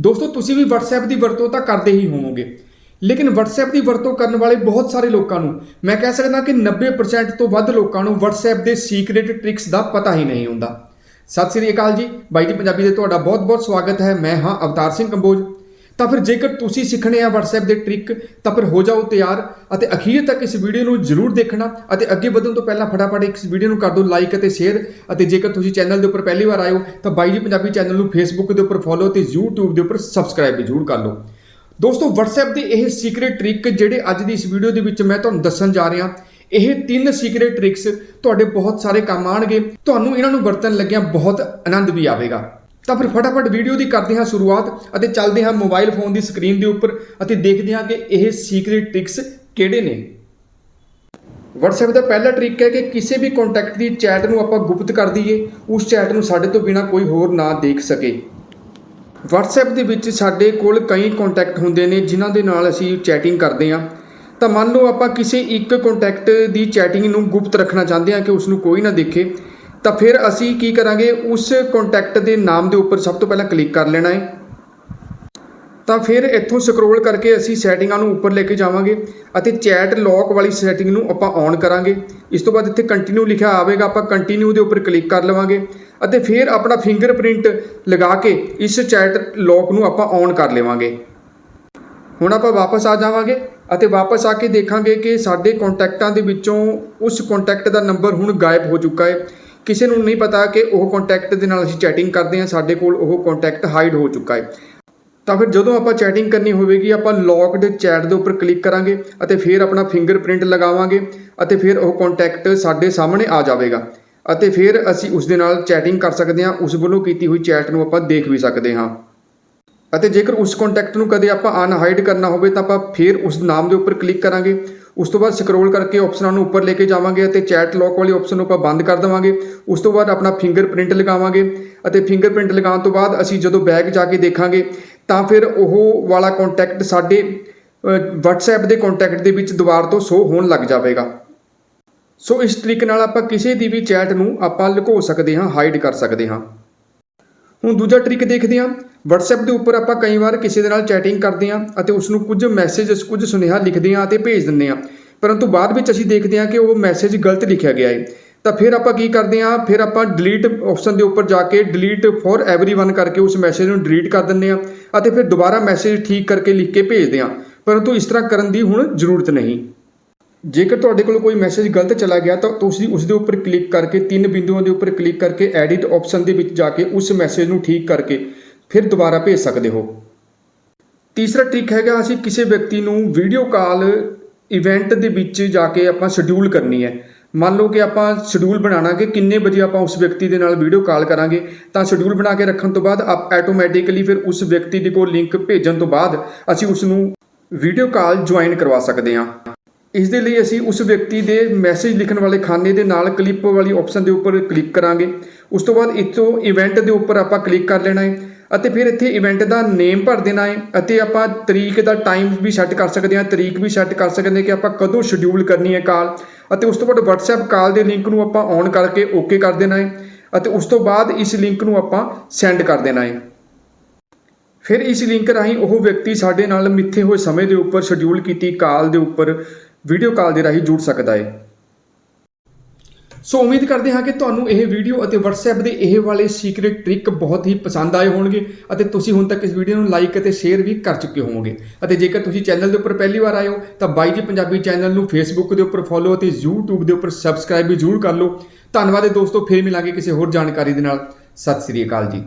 ਦੋਸਤੋ, ਤੁਸੀਂ ਵੀ WhatsApp ਦੀ ਵਰਤੋਂ ਤਾਂ ਕਰਦੇ ਹੀ ਹੋਵੋਗੇ। ਲੇਕਿਨ WhatsApp ਦੀ ਵਰਤੋਂ ਕਰਨ ਵਾਲੇ ਬਹੁਤ ਸਾਰੇ ਲੋਕਾਂ ਨੂੰ ਮੈਂ ਕਹਿ ਸਕਦਾ ਕਿ 90% ਤੋਂ ਵੱਧ ਲੋਕਾਂ ਨੂੰ WhatsApp ਦੇ ਸੀਕ੍ਰੀਟ ਟ੍ਰਿਕਸ ਦਾ ਪਤਾ ਹੀ ਨਹੀਂ ਹੁੰਦਾ। ਸਤਿ ਸ੍ਰੀ ਅਕਾਲ ਜੀ। ਬਾਈ ਜੀ, ਪੰਜਾਬੀ ਦੇ ਤੁਹਾਡਾ ਬਹੁਤ-ਬਹੁਤ ਸਵਾਗਤ ਹੈ। ਮੈਂ ਹਾਂ ਅਵਤਾਰ ਸਿੰਘ ਕੰਬੋਜ। ਤਾਂ ਫਿਰ ਜੇਕਰ ਤੁਸੀਂ ਸਿੱਖਣੇ ਆ WhatsApp ਦੇ ਟ੍ਰਿਕ ਤਾਂ ਫਿਰ ਹੋ ਜਾਓ ਤਿਆਰ ਅਤੇ ਅਖੀਰ ਤੱਕ ਇਸ ਵੀਡੀਓ ਨੂੰ ਜ਼ਰੂਰ ਦੇਖਣਾ ਅਤੇ ਅੱਗੇ ਵਧਣ ਤੋਂ ਪਹਿਲਾਂ ਫਟਾਫਟ ਇਸ ਵੀਡੀਓ ਨੂੰ ਕਰ ਦਿਓ ਲਾਈਕ ਅਤੇ ਸ਼ੇਅਰ ਅਤੇ ਜੇਕਰ ਤੁਸੀਂ ਚੈਨਲ ਦੇ ਉੱਪਰ ਪਹਿਲੀ ਵਾਰ ਆਏ ਹੋ, ਤਾਂ ਬਾਈ ਜੀ ਪੰਜਾਬੀ ਚੈਨਲ ਨੂੰ Facebook ਦੇ ਉੱਪਰ ਫੋਲੋ ਤੇ YouTube ਦੇ ਉੱਪਰ ਸਬਸਕ੍ਰਾਈਬ ਵੀ ਜ਼ਰੂਰ ਕਰ ਲਓ। ਦੋਸਤੋ, WhatsApp ਦੇ ਇਹ ਸੀਕ੍ਰੀਟ ਟ੍ਰਿਕ ਜਿਹੜੇ ਅੱਜ ਦੀ ਇਸ ਵੀਡੀਓ ਦੇ ਵਿੱਚ ਮੈਂ ਤੁਹਾਨੂੰ ਦੱਸਣ ਜਾ ਰਿਹਾ, ਇਹ ਤਿੰਨ ਸੀਕ੍ਰੀਟ ਟ੍ਰਿਕਸ ਤੁਹਾਡੇ ਬਹੁਤ ਸਾਰੇ ਕੰਮ ਆਣਗੇ ਤੁਹਾਨੂੰ ਇਹਨਾਂ ਨੂੰ ਵਰਤਣ ਲੱਗਿਆਂ ਬਹੁਤ ਆਨੰਦ ਵੀ ਆਵੇਗਾ। ਤਾਂ ਫਿਰ ਫਟਾਫਟ ਵੀਡੀਓ ਦੀ ਕਰਦੇ ਹਾਂ ਸ਼ੁਰੂਆਤ ਅਤੇ ਚੱਲਦੇ ਹਾਂ ਮੋਬਾਈਲ ਫੋਨ ਦੀ ਸਕਰੀਨ ਦੇ ਉੱਪਰ ਅਤੇ ਦੇਖਦੇ ਹਾਂ ਕਿ ਇਹ ਸੀਕ੍ਰੀਟ ਟ੍ਰਿਕਸ ਕਿਹੜੇ ਨੇ। WhatsApp ਦਾ ਪਹਿਲਾ ਟ੍ਰਿਕ ਹੈ ਕਿ ਕਿਸੇ ਵੀ ਕੰਟੈਕਟ ਦੀ ਚੈਟ ਨੂੰ ਆਪਾਂ ਗੁਪਤ ਕਰ ਦਈਏ, ਉਸ ਚੈਟ ਨੂੰ ਸਾਡੇ ਤੋਂ ਬਿਨਾ ਕੋਈ ਹੋਰ ਨਾ ਦੇਖ ਸਕੇ। WhatsApp ਦੇ ਵਿੱਚ ਸਾਡੇ ਕੋਲ ਕਈ ਕੰਟੈਕਟ ਹੁੰਦੇ ਨੇ, ਜਿਨ੍ਹਾਂ ਦੇ ਨਾਲ ਅਸੀਂ ਚੈਟਿੰਗ ਕਰਦੇ ਹਾਂ। ਤਾਂ ਮੰਨ ਲਓ ਆਪਾਂ ਕਿਸੇ ਇੱਕ ਕੰਟੈਕਟ ਦੀ ਚੈਟਿੰਗ ਨੂੰ ਗੁਪਤ ਰੱਖਣਾ ਚਾਹੁੰਦੇ ਹਾਂ ਕਿ ਉਸ ਨੂੰ ਕੋਈ ਨਾ ਦੇਖੇ। ਤਾਂ ਫਿਰ ਅਸੀਂ ਕੀ ਕਰਾਂਗੇ? ਉਸ ਕੰਟੈਕਟ ਦੇ ਨਾਮ ਦੇ ਉੱਪਰ ਸਭ ਤੋਂ ਪਹਿਲਾਂ ਕਲਿੱਕ ਕਰ ਲੈਣਾ ਹੈ। ਤਾਂ ਫਿਰ ਇੱਥੋਂ ਸਕਰੋਲ ਕਰਕੇ ਅਸੀਂ ਸੈਟਿੰਗਾਂ ਨੂੰ ਉੱਪਰ ਲੈ ਕੇ ਜਾਵਾਂਗੇ ਅਤੇ ਚੈਟ ਲੌਕ ਵਾਲੀ ਸੈਟਿੰਗ ਨੂੰ ਆਪਾਂ ਔਨ ਕਰਾਂਗੇ। ਇਸ ਤੋਂ ਬਾਅਦ ਇੱਥੇ ਕੰਟੀਨਿਊ ਲਿਖਿਆ ਆਵੇਗਾ, ਆਪਾਂ ਕੰਟੀਨਿਊ ਦੇ ਉੱਪਰ ਕਲਿੱਕ ਕਰ ਲਵਾਂਗੇ ਅਤੇ ਫਿਰ ਆਪਣਾ ਫਿੰਗਰਪ੍ਰਿੰਟ ਲਗਾ ਕੇ ਇਸ ਚੈਟ ਲੌਕ ਨੂੰ ਆਪਾਂ ਔਨ ਕਰ ਲਵਾਂਗੇ। ਹੁਣ ਆਪਾਂ ਵਾਪਸ ਆ ਜਾਵਾਂਗੇ ਅਤੇ ਵਾਪਸ ਆ ਕੇ ਦੇਖਾਂਗੇ ਕਿ ਸਾਡੇ ਕੰਟੈਕਟਾਂ ਦੇ ਵਿੱਚੋਂ ਉਸ ਕੰਟੈਕਟ ਦਾ ਨੰਬਰ ਹੁਣ ਗਾਇਬ ਹੋ ਚੁੱਕਾ ਹੈ। ਕਿਸੇ ਨੂੰ ਨਹੀਂ ਪਤਾ ਕਿ ਉਹ ਕੰਟੈਕਟ ਦੇ ਨਾਲ ਅਸੀਂ ਚੈਟਿੰਗ ਕਰਦੇ ਹਾਂ, ਸਾਡੇ ਕੋਲ ਉਹ ਕੰਟੈਕਟ ਹਾਈਡ ਹੋ ਚੁੱਕਾ ਹੈ। ਤਾਂ ਫਿਰ ਜਦੋਂ ਆਪਾਂ ਚੈਟਿੰਗ ਕਰਨੀ ਹੋਵੇਗੀ, ਆਪਾਂ ਲੌਕਡ ਚੈਟ ਦੇ ਉੱਪਰ ਕਲਿੱਕ ਕਰਾਂਗੇ ਅਤੇ ਫਿਰ ਆਪਣਾ ਫਿੰਗਰਪ੍ਰਿੰਟ ਲਗਾਵਾਂਗੇ ਅਤੇ ਫਿਰ ਉਹ ਕੰਟੈਕਟ ਸਾਡੇ ਸਾਹਮਣੇ ਆ ਜਾਵੇਗਾ। ਅਤੇ ਫਿਰ ਅਸੀਂ ਉਸ ਦੇ ਨਾਲ ਚੈਟਿੰਗ ਕਰ ਸਕਦੇ ਹਾਂ, ਉਸ ਵੱਲੋਂ ਕੀਤੀ ਹੋਈ ਚੈਟ ਨੂੰ ਆਪਾਂ ਦੇਖ ਵੀ ਸਕਦੇ ਹਾਂ। ਅਤੇ ਜੇਕਰ ਉਸ ਕੰਟੈਕਟ ਨੂੰ ਕਦੇ ਆਪਾਂ ਅਨਹਾਈਡ ਕਰਨਾ ਹੋਵੇ ਤਾਂ ਆਪਾਂ ਫਿਰ ਉਸ ਨਾਮ ਦੇ ਉੱਪਰ ਕਲਿੱਕ ਕਰਾਂਗੇ। ਉਸ ਤੋਂ ਬਾਅਦ ਸਕਰੋਲ ਕਰਕੇ ਆਪਸ਼ਨਾਂ ਨੂੰ ਉੱਪਰ ਲੈ ਕੇ ਜਾਵਾਂਗੇ ਅਤੇ ਚੈਟ ਲੌਕ ਵਾਲੇ ਆਪਸ਼ਨ ਨੂੰ ਆਪਾਂ ਬੰਦ ਕਰ ਦੇਵਾਂਗੇ। ਉਸ ਤੋਂ ਬਾਅਦ ਆਪਣਾ ਫਿੰਗਰਪ੍ਰਿੰਟ ਲਗਾਵਾਂਗੇ ਅਤੇ ਫਿੰਗਰਪ੍ਰਿੰਟ ਲਗਾਉਣ ਤੋਂ ਬਾਅਦ ਅਸੀਂ ਜਦੋਂ ਬੈਗ ਜਾ ਕੇ ਦੇਖਾਂਗੇ ਤਾਂ ਫਿਰ ਉਹ ਵਾਲਾ ਕੰਟੈਕਟ ਸਾਡੇ ਅ, WhatsApp ਦੇ ਕੰਟੈਕਟ ਦੇ ਵਿੱਚ ਦੁਬਾਰਾ ਤੋਂ ਸ਼ੋ ਹੋਣ ਲੱਗ ਜਾਵੇਗਾ। ਸੋ ਇਸ ਤਰੀਕੇ ਨਾਲ ਆਪਾਂ ਕਿਸੇ ਦੀ ਵੀ ਚੈਟ ਨੂੰ ਆਪਾਂ ਲੁਕੋ ਸਕਦੇ ਹਾਂ ਹਾਈਡ ਕਰ ਸਕਦੇ ਹਾਂ। ਹੁਣ ਦੂਜਾ ਟ੍ਰਿਕ ਦੇਖਦੇ ਹਾਂ। WhatsApp ਦੇ ਉੱਪਰ ਆਪਾਂ ਕਈ ਵਾਰ ਕਿਸੇ ਦੇ ਨਾਲ ਚੈਟਿੰਗ ਕਰਦੇ ਹਾਂ ਅਤੇ ਉਸ ਨੂੰ ਕੁਝ ਮੈਸੇਜਸ ਕੁਝ ਸੁਨੇਹਾ ਲਿਖਦੇ ਹਾਂ ਅਤੇ ਭੇਜ ਦਿੰਦੇ ਹਾਂ। ਪਰੰਤੂ ਬਾਅਦ ਵਿੱਚ ਅਸੀਂ ਦੇਖਦੇ ਹਾਂ ਕਿ ਉਹ ਮੈਸੇਜ ਗਲਤ ਲਿਖਿਆ ਗਿਆ ਹੈ। ਤਾਂ ਫਿਰ ਆਪਾਂ ਕੀ ਕਰਦੇ ਹਾਂ, ਫਿਰ ਆਪਾਂ ਡਿਲੀਟ ਆਪਸ਼ਨ ਦੇ ਉੱਪਰ ਜਾ ਕੇ ਡਿਲੀਟ ਫॉर एवरीवन ਕਰਕੇ ਉਸ ਮੈਸੇਜ ਨੂੰ ਡਿਲੀਟ ਕਰ ਦਿੰਦੇ ਹਾਂ ਅਤੇ ਫਿਰ ਦੁਬਾਰਾ ਮੈਸੇਜ ਠੀਕ ਕਰਕੇ ਲਿਖ ਕੇ ਭੇਜਦੇ ਹਾਂ। ਪਰੰਤੂ ਇਸ ਤਰ੍ਹਾਂ ਕਰਨ ਦੀ ਹੁਣ ਜ਼ਰੂਰਤ ਨਹੀਂ। ਜੇਕਰ ਤੁਹਾਡੇ ਕੋਲ ਕੋਈ ਮੈਸੇਜ ਗਲਤ ਚਲਾ ਗਿਆ ਤਾਂ ਤੁਸੀਂ ਉਸ ਦੇ ਉੱਪਰ ਕਲਿੱਕ ਕਰਕੇ ਤਿੰਨ ਬਿੰਦੂਆਂ ਦੇ ਉੱਪਰ ਕਲਿੱਕ ਕਰਕੇ ਐਡਿਟ ਆਪਸ਼ਨ ਦੇ ਵਿੱਚ ਜਾ ਕੇ ਉਸ ਮੈਸੇਜ ਨੂੰ ਠੀਕ ਕਰਕੇ ਫਿਰ ਦੁਬਾਰਾ ਭੇਜ ਸਕਦੇ ਹੋ। ਤੀਸਰਾ ਟ੍ਰਿਕ ਹੈਗਾ, ਅਸੀਂ ਕਿਸੇ ਵਿਅਕਤੀ ਨੂੰ ਵੀਡੀਓ ਕਾਲ ਇਵੈਂਟ ਦੇ ਵਿੱਚ ਜਾ ਕੇ ਆਪਾਂ ਸ਼ਡਿਊਲ ਕਰਨੀ ਹੈ। ਮੰਨ ਲਓ ਕਿ ਆਪਾਂ ਸ਼ਡਿਊਲ ਬਣਾਉਣਾ ਕਿ ਕਿੰਨੇ ਵਜੇ ਆਪਾਂ ਉਸ ਵਿਅਕਤੀ ਦੇ ਨਾਲ ਵੀਡੀਓ ਕਾਲ ਕਰਾਂਗੇ, ਤਾਂ ਸ਼ਡਿਊਲ ਬਣਾ ਕੇ ਰੱਖਣ ਤੋਂ ਬਾਅਦ ਆਪ ਆਟੋਮੈਟਿਕਲੀ ਫਿਰ ਉਸ ਵਿਅਕਤੀ ਦੇ ਕੋਲ ਲਿੰਕ ਭੇਜਣ ਤੋਂ ਬਾਅਦ ਅਸੀਂ ਉਸ ਨੂੰ ਵੀਡੀਓ ਕਾਲ ਜੁਆਇਨ ਕਰਵਾ ਸਕਦੇ ਹਾਂ। ਇਸ ਦੇ ਲਈ ਅਸੀਂ ਉਸ ਵਿਅਕਤੀ ਦੇ ਮੈਸੇਜ ਲਿਖਣ ਵਾਲੇ ਖਾਨੇ ਦੇ ਨਾਲ ਕਲਿੱਪ ਵਾਲੀ ਆਪਸ਼ਨ ਦੇ ਉੱਪਰ ਕਲਿੱਕ ਕਰਾਂਗੇ। ਉਸ ਤੋਂ ਬਾਅਦ ਇੱਥੋਂ ਇਵੈਂਟ ਦੇ ਉੱਪਰ ਆਪਾਂ ਕਲਿੱਕ ਕਰ ਲੈਣਾ ਹੈ। ਅਤੇ ਫਿਰ ਇੱਥੇ ਇਵੈਂਟ ਦਾ ਨੇਮ ਭਰ ਦੇਣਾ ਹੈ ਅਤੇ ਆਪਾਂ ਤਰੀਕ ਦਾ ਟਾਈਮ ਵੀ ਸੈੱਟ ਕਰ ਸਕਦੇ ਹਾਂ, ਤਰੀਕ ਵੀ ਸੈੱਟ ਕਰ ਸਕਦੇ ਹਾਂ ਕਿ ਆਪਾਂ ਕਦੋਂ ਸ਼ਡਿਊਲ ਕਰਨੀ ਹੈ ਕਾਲ ਅਤੇ ਉਸ ਤੋਂ ਬਾਅਦ WhatsApp ਕਾਲ ਦੇ ਲਿੰਕ ਨੂੰ ਆਪਾਂ ਔਨ ਕਰਕੇ ਓਕੇ ਕਰ ਦੇਣਾ ਹੈ ਅਤੇ ਉਸ ਤੋਂ ਬਾਅਦ ਇਸ ਲਿੰਕ ਨੂੰ ਆਪਾਂ ਸੈਂਡ ਕਰ ਦੇਣਾ ਹੈ। ਫਿਰ ਇਸ ਲਿੰਕ ਰਾਹੀਂ ਉਹ ਵਿਅਕਤੀ ਸਾਡੇ ਨਾਲ ਮਿੱਥੇ ਹੋਏ ਸਮੇਂ ਦੇ ਉੱਪਰ ਸ਼ਡਿਊਲ ਕੀਤੀ ਕਾਲ ਦੇ ਉੱਪਰ ਵੀਡੀਓ ਕਾਲ ਦੇ ਰਾਹੀਂ ਜੁੜ ਸਕਦਾ ਹੈ। ਸੋ ਉਮੀਦ ਕਰਦੇ ਹਾਂ ਕਿ ਤੁਹਾਨੂੰ ਇਹ ਵੀਡੀਓ ਅਤੇ WhatsApp ਦੇ ਇਹ ਵਾਲੇ ਸੀਕ੍ਰੀਟ ਟ੍ਰਿਕ ਬਹੁਤ ਹੀ ਪਸੰਦ ਆਏ ਹੋਣਗੇ ਅਤੇ ਤੁਸੀਂ ਹੁਣ ਤੱਕ ਇਸ ਵੀਡੀਓ ਨੂੰ ਲਾਈਕ ਅਤੇ ਸ਼ੇਅਰ ਵੀ ਕਰ ਚੁੱਕੇ ਹੋਵੋਗੇ। ਅਤੇ ਜੇਕਰ ਤੁਸੀਂ ਚੈਨਲ ਦੇ ਉੱਪਰ ਪਹਿਲੀ ਵਾਰ ਆਏ ਹੋ, ਤਾਂ ਬਾਈ ਜੀ ਪੰਜਾਬੀ ਚੈਨਲ ਨੂੰ Facebook ਦੇ ਉੱਪਰ ਫੋਲੋ ਅਤੇ YouTube ਦੇ ਉੱਪਰ ਸਬਸਕ੍ਰਾਈਬ ਵੀ ਜ਼ਰੂਰ ਕਰ ਲਓ। ਧੰਨਵਾਦ ਹੈ ਦੋਸਤੋ, ਫਿਰ ਮਿਲਾਂਗੇ ਕਿਸੇ ਹੋਰ ਜਾਣਕਾਰੀ ਦੇ ਨਾਲ। ਸਤਿ ਸ੍ਰੀ ਅਕਾਲ ਜੀ।